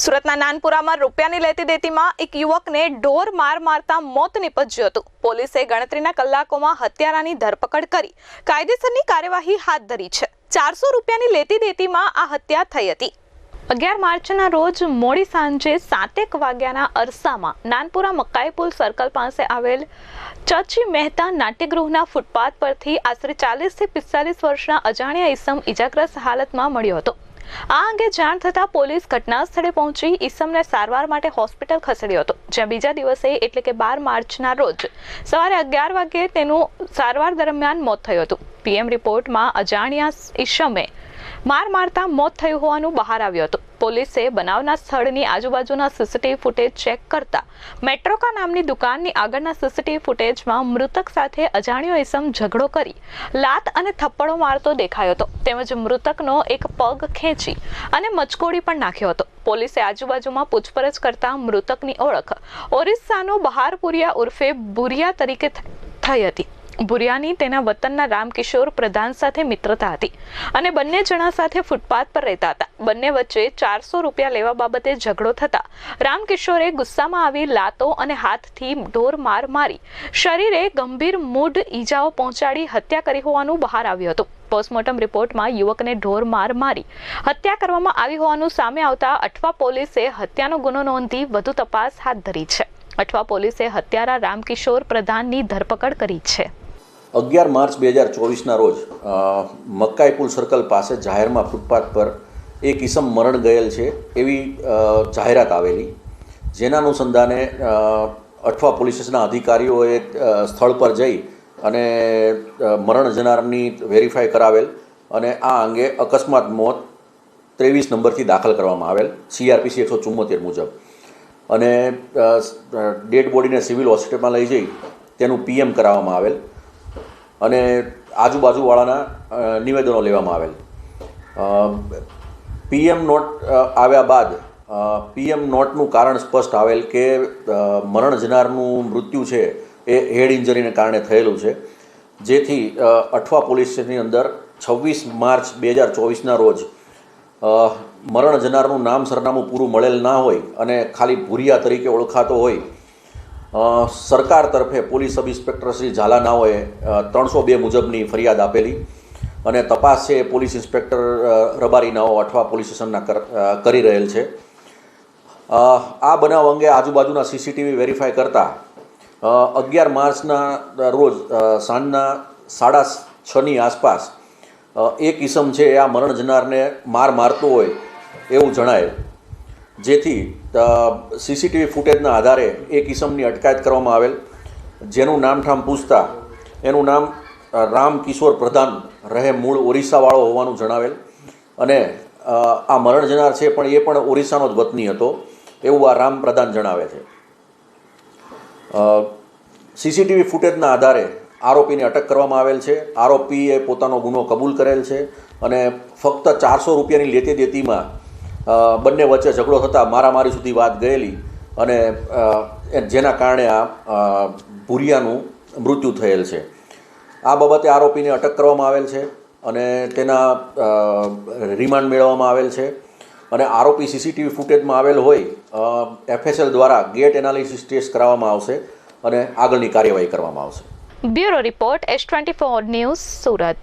સુરતના નાનપુરામાં રૂપિયાની લેતી દેતીમાં એક યુવકને ઢોર માર મારતા મોત નીપજ્યું હતું. પોલીસે ગણતરીના કલાકોમાં હત્યારાની ધરપકડ કરી. કાયદેસરની કાર્યવાહી હાથ ધરી છે. ચારસો રૂપિયાની લેતી દેતીમાં આ હત્યા થઈ હતી. અગિયાર માર્ચના રોજ મોડી સાંજે સાતેક વાગ્યાના અરસામાં નાનપુરા મકાઈપુલ સર્કલ પાસે આવેલ ચચી મહેતા નાટ્યગૃહના ફૂટપાથ પરથી આશરે ચાલીસથી પિસ્તાલીસ વર્ષના અજાણ્યા ઈસમ ઇજાગ્રસ્ત હાલતમાં મળ્યો હતો. આ અંગે જાણ થતાં પોલીસ ઘટના સ્થળે પહોંચી ઈસમને સારવાર માટે હોસ્પિટલ ખસેડ્યો હતો, જ્યાં બીજા દિવસે એટલે કે બાર માર્ચના રોજ સવારે અગિયાર વાગ્યે તેનું સારવાર દરમિયાન મોત થયું હતું. પીએમ રિપોર્ટમાં અજાણ્યા ઈસમે માર મારતા મોત થયું હોવાનું બહાર આવ્યું હતું. પોલીસે બનાવના સ્થળની આજુબાજુના સીસીટીવી ફૂટેજ ચેક કરતા મેટ્રોકા નામની દુકાનની આગળના સીસીટીવી ફૂટેજમાં મૃતક સાથે અજાણ્યો ઈસમ ઝઘડો કરી લાત અને થપ્પડો મારતો દેખાયો હતો. તેમજ મૃતકનો એક પગ ખેંચી અને મચકોડી પણ નાખ્યો હતો. પોલીસે આજુબાજુમાં પૂછપરછ કરતા મૃતકની ઓળખ ઓરિસ્સાનો બહારપુરિયા ઉર્ફે બુરિયા તરીકે થઈ હતી. ભુરિયાની તેના વતનના રામકિશોર પ્રધાન સાથે મિત્રતા હતી અને બંને જણા સાથે ફૂટપાથ પર રહેતા હતા. બંને વચ્ચે ચારસો રૂપિયા લેવા બાબતે ઝઘડો થતા રામકિશોરે ગુસ્સામાં આવી લાતો અને હાથથી ઢોર માર મારી શરીરે ગંભીર મૂઢ ઈજાઓ પહોંચાડી હત્યા કરી હોવાનું બહાર આવ્યું હતું. પોસ્ટમોર્ટમ રિપોર્ટમાં યુવકને ઢોર માર મારી હત્યા કરવામાં આવી હોવાનું સામે આવતા અઠવા પોલીસે હત્યાનો ગુનો નોંધી વધુ તપાસ હાથ ધરી છે. અઠવા પોલીસે હત્યારા રામકિશોર પ્રધાનની ધરપકડ કરી છે. અગિયાર માર્ચ બે હજાર ચોવીસના રોજ મક્કાઈ સર્કલ પાસે જાહેરમાં ફૂટપાથ પર એક ઈસમ મરણ ગયેલ છે એવી જાહેરાત આવેલી. જેના અનુસંધાને અઠવા પોલીસ સ્ટેશનના અધિકારીઓએ સ્થળ પર જઈ અને મરણ જનારની વેરીફાઈ કરાવેલ અને આ અંગે અકસ્માત મોત ત્રેવીસ નંબરથી દાખલ કરવામાં આવેલ, સીઆરપીસી એકસો ચુમ્મોતેર મુજબ. અને ડેડ બોડીને સિવિલ હોસ્પિટલમાં લઈ જઈ તેનું પીએમ કરાવવામાં આવેલ. અને આજુબાજુવાળાના નિવેદનો લેવામાં આવેલ. પીએમ નોટ આવ્યા બાદ પીએમ નોટનું કારણ સ્પષ્ટ આવેલ કે મરણ જનારનું મૃત્યુ છે એ હેડ ઇન્જરીને કારણે થયેલું છે. જેથી અઠવા પોલીસ સ્ટેશનની અંદર છવ્વીસ માર્ચ બે હજાર ચોવીસના રોજ મરણ જનારનું નામ સરનામું પૂરું મળેલ ના હોય અને ખાલી ભૂરિયા તરીકે ઓળખાતો હોય સરકાર તરફે પોલીસ સબ ઇન્સ્પેક્ટર શ્રી ઝાલાનાઓએ ત્રણસો બે મુજબની ફરિયાદ આપેલી અને તપાસ છે પોલીસ ઇન્સ્પેક્ટર રબારીનાઓ અઠવા પોલીસ સ્ટેશનના કર રહેલ છે. આ બનાવ અંગે આજુબાજુના સીસીટીવી વેરીફાઈ કરતાં અગિયાર માર્ચના રોજ સાંજના સાડા છની આસપાસ એક ઇસમ છે એ આ મરણ જનારને માર મારતો હોય એવું જણાય જેથી સીસીટીવી ફૂટેજના આધારે એ કિસમની અટકાયત કરવામાં આવેલ. જેનું નામઠામ પૂછતા, એનું નામ રામ કિશોર પ્રધાન રહે મૂળ ઓરિસ્સાવાળો હોવાનું જણાવેલ. અને આ મરણ જનાર છે પણ એ પણ ઓરિસ્સાનો જ વતની હતો, એવું આ રામ પ્રધાન જણાવે છે. સીસીટીવી ફૂટેજના આધારે આરોપીને અટક કરવામાં આવેલ છે. આરોપીએ પોતાનો ગુનો કબૂલ કરેલ છે અને ફક્ત ચારસો રૂપિયાની લેતી દેતીમાં બંને વચ્ચે ઝઘડો થતાં મારામારી સુધી વાત ગયેલી અને જેના કારણે આ ભૂરિયાનું મૃત્યુ થયેલ છે. આ બાબતે આરોપીને અટક કરવામાં આવેલ છે અને તેના રિમાન્ડ મેળવવામાં આવેલ છે અને આરોપી સીસીટીવી ફૂટેજમાં આવેલ હોય એફએસએલ દ્વારા ગેટ એનાલિસિસ ટેસ્ટ કરાવવામાં આવશે અને આગળની કાર્યવાહી કરવામાં આવશે. Bureau report S twenty four news Surat.